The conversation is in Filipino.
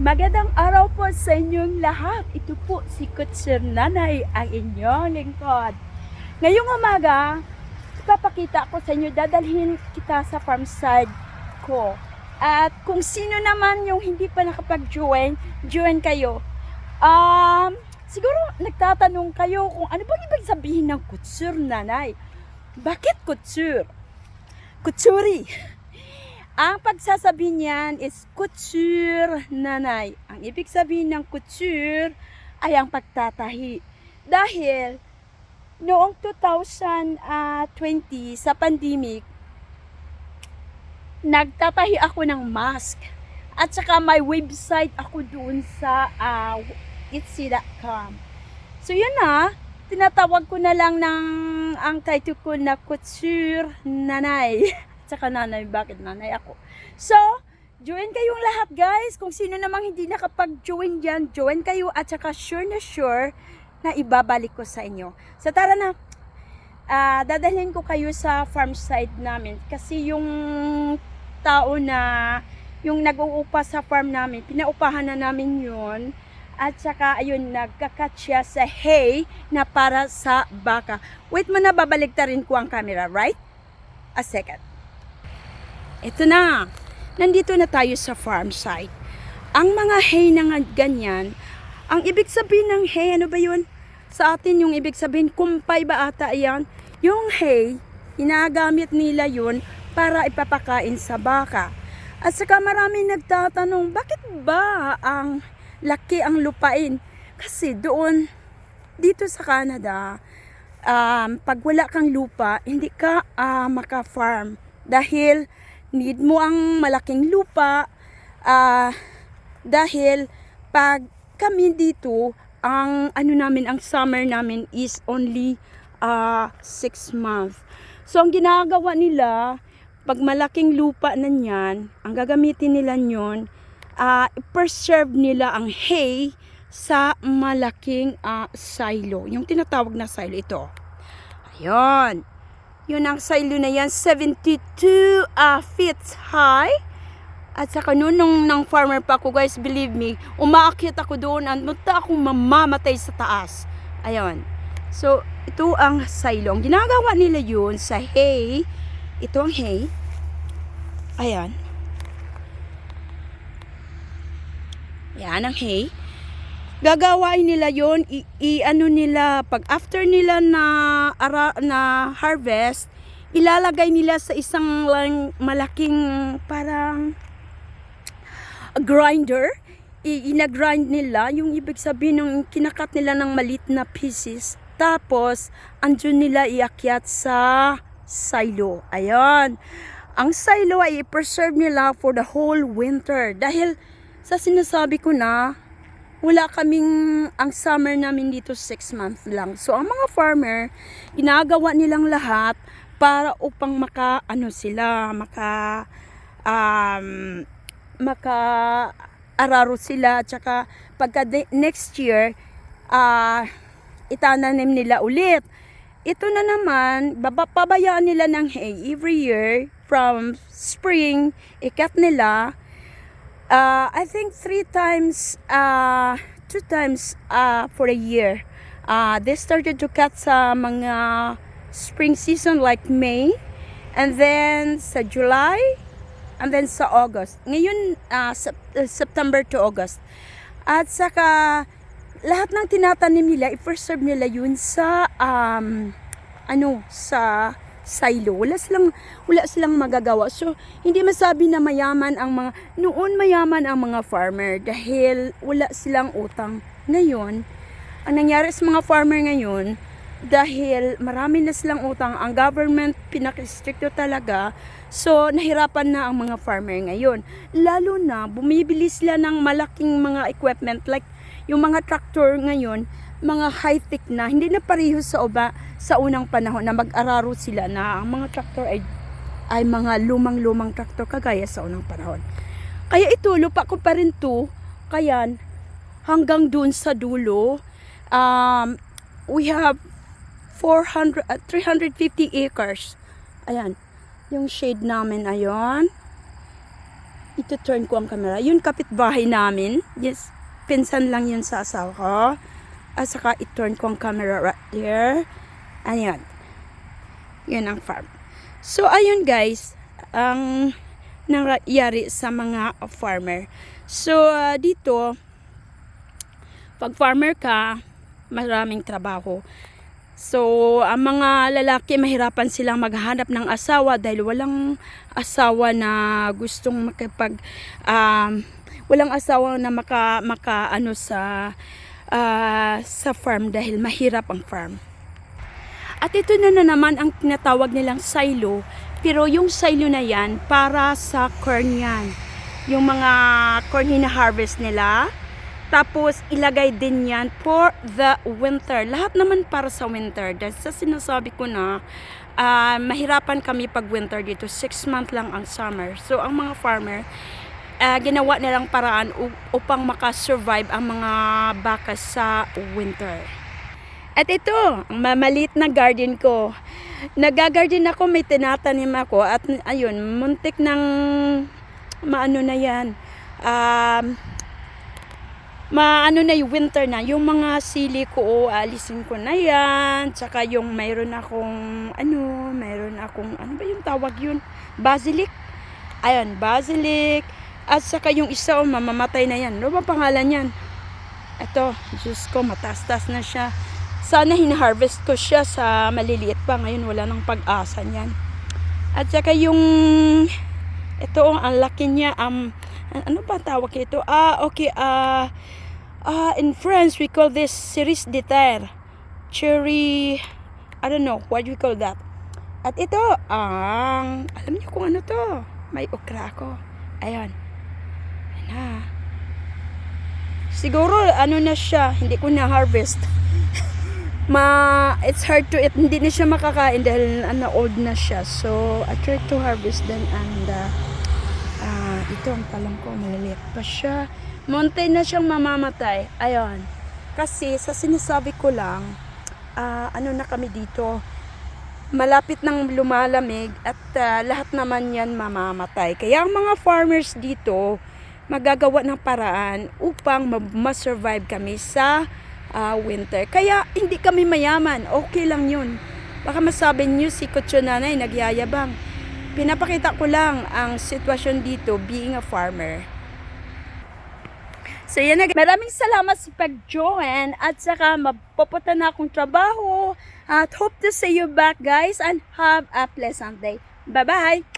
Magandang araw po sa inyong lahat. Ito po si Kutsir Nanay, ang inyong lingkod. Ngayong umaga, papakita ko sa inyo, dadalhin kita sa farm side ko. At kung sino naman yung hindi pa nakapag-join, join kayo. Um, siguro nagtatanong kayo kung ano bang ibig sabihin ng Kutsir Nanay. Bakit Kutsir? Kutsuri. Ang pagsasabi niyan is couture nanay. Ang ibig sabihin ng couture ay ang pagtatahi. Dahil noong 2020 sa pandemic, nagtatahi ako ng mask. At saka may website ako doon sa uh, itsy.com. So yun na, tinatawag ko na lang ng ang title ko na couture nanay. Tsaka nanay, bakit nanay ako? So, join kayong lahat guys. Kung sino namang hindi nakapag-join dyan, join kayo at saka sure na sure na ibabalik ko sa inyo. So tara na, Ah, dadalhin ko kayo sa farm side namin kasi yung tao na yung nag-uupa sa farm namin, pinaupahan na namin yun. At saka, ayun, nagkakat siya sa hay na para sa baka. Wait mo na, babaligtarin ko ang camera, right? A second. Ito na. Nandito na tayo sa farm site. Ang mga hay na ganyan, ang ibig sabihin ng hay, ano ba yun? Sa atin yung ibig sabihin, kumpay ba ata yan? Yung hay, ginagamit nila yun para ipapakain sa baka. At saka marami nagtatanong, bakit ba ang laki ang lupain? Kasi doon, dito sa Canada, um, pag wala kang lupa, hindi ka ah, maka-farm. Dahil need mo ang malaking lupa ah, dahil pag kami dito ang ano namin ang summer namin is only uh, six months. So ang ginagawa nila pag malaking lupa na niyan ang gagamitin nila yon uh, preserve nila ang hay sa malaking ah, silo. Yung tinatawag na silo ito. Ayun yun ang silo na yan, 72 uh, feet high. At saka noon nung ng farmer pa ako, guys, believe me, umaakyat ako doon at munta akong mamamatay sa taas. Ayun. So, ito ang silo. Ang ginagawa nila yun sa hay. Ito ang hay. Ayan. Yan ang hay gagawain nila yon i, i- ano nila pag after nila na ara, na harvest ilalagay nila sa isang lang malaking parang grinder. I ina-grind nila yung ibig sabihin ng kinakat nila ng malit na pieces tapos andun nila iakyat sa silo. Ayan. Ang silo ay i-preserve nila for the whole winter. Dahil sa sinasabi ko na wala kaming, ang summer namin dito 6 months lang. So, ang mga farmer, ginagawa nilang lahat para upang maka, ano sila, maka, um, maka, araro sila, tsaka pagka next year, ah, itananim nila ulit. Ito na naman, pabayaan nila ng hay every year from spring, ikat nila, uh, I think three times, uh, two times uh, for a year. Uh, they started to cut sa mga spring season like May, and then sa July, and then sa August. Ngayon, uh, uh, September to August. At saka, lahat ng tinatanim nila, i-preserve nila yun sa, um, ano, sa silo. Wala silang, wala silang magagawa. So, hindi masabi na mayaman ang mga, noon mayaman ang mga farmer dahil wala silang utang. Ngayon, ang nangyari sa mga farmer ngayon, dahil marami na silang utang, ang government pinaka-stricto talaga, so nahirapan na ang mga farmer ngayon. Lalo na, bumibili sila ng malaking mga equipment like yung mga tractor ngayon, mga high-tech na, hindi na pareho sa uba sa unang panahon na mag-araro sila na ang mga tractor ay, ay mga lumang-lumang tractor kagaya sa unang panahon. Kaya ito, lupa ko pa rin to, kaya hanggang dun sa dulo, um, we have 400, uh, 350 acres. Ayan, yung shade namin, ayon. ito turn ko ang camera. Yun kapitbahay namin. Yes, pinsan lang yun sa asawa ko. At saka i-turn ko ang camera right there. Ayan. Yan ang farm. So, ayun guys, ang nangyari sa mga farmer. So, ah, dito, pag farmer ka, maraming trabaho. So, ang mga lalaki mahirapan silang maghanap ng asawa dahil walang asawa na gustong makipag um, walang asawa na maka maka ano sa ah, sa farm dahil mahirap ang farm. At ito na, na naman ang tinatawag nilang silo. Pero yung silo na yan, para sa corn yan. Yung mga corn hina-harvest nila. Tapos, ilagay din yan for the winter. Lahat naman para sa winter. Dahil sa sinasabi ko na, ah, mahirapan kami pag winter dito. Six month lang ang summer. So, ang mga farmer, ah, ginawa nilang paraan upang makasurvive ang mga baka sa winter. At ito, ang mamalit na garden ko. Nagagarden ako, may tinatanim ako at ayun, muntik ng maano na yan. Um, maano na yung winter na, yung mga sili ko, alisin ko na yan. Tsaka yung mayroon akong, ano, mayroon akong, ano ba yung tawag yun? Basilic. Ayun, basilic. At saka yung isa, oh, mamamatay na yan. Ano ba pangalan yan? Ito, Diyos ko, matastas na siya. Sana hinaharvest ko siya sa maliliit pa. Ngayon wala nang pag-asa niyan. At saka yung ito oh, ang laki niya um ano ba tawag ito? Ah, okay. Ah, ah in French we call this cerise de terre. Cherry I don't know what we call that. At ito ang alam niyo kung ano to? May okra. Ayun. Ayan na. Siguro ano na siya, hindi ko na harvest. Ma, it's hard to eat. Hindi na siya makakain dahil ano, old na siya. So, I try to harvest them and uh, ah, ito ang talang ko, maliliit pa siya. Monte na siyang mamamatay. Ayun. Kasi sa sinasabi ko lang, ah, ano na kami dito, malapit nang lumalamig at ah, lahat naman yan mamamatay. Kaya ang mga farmers dito, magagawa ng paraan upang ma- ma-survive kami sa ah, winter. Kaya hindi kami mayaman, okay lang yun. Baka masabi niyo si Kutso Nanay nagyayabang. Pinapakita ko lang ang sitwasyon dito being a farmer. So yan. Maraming salamat sa pag-join at saka mapupunta na akong trabaho. At hope to see you back guys and have a pleasant day. Bye-bye!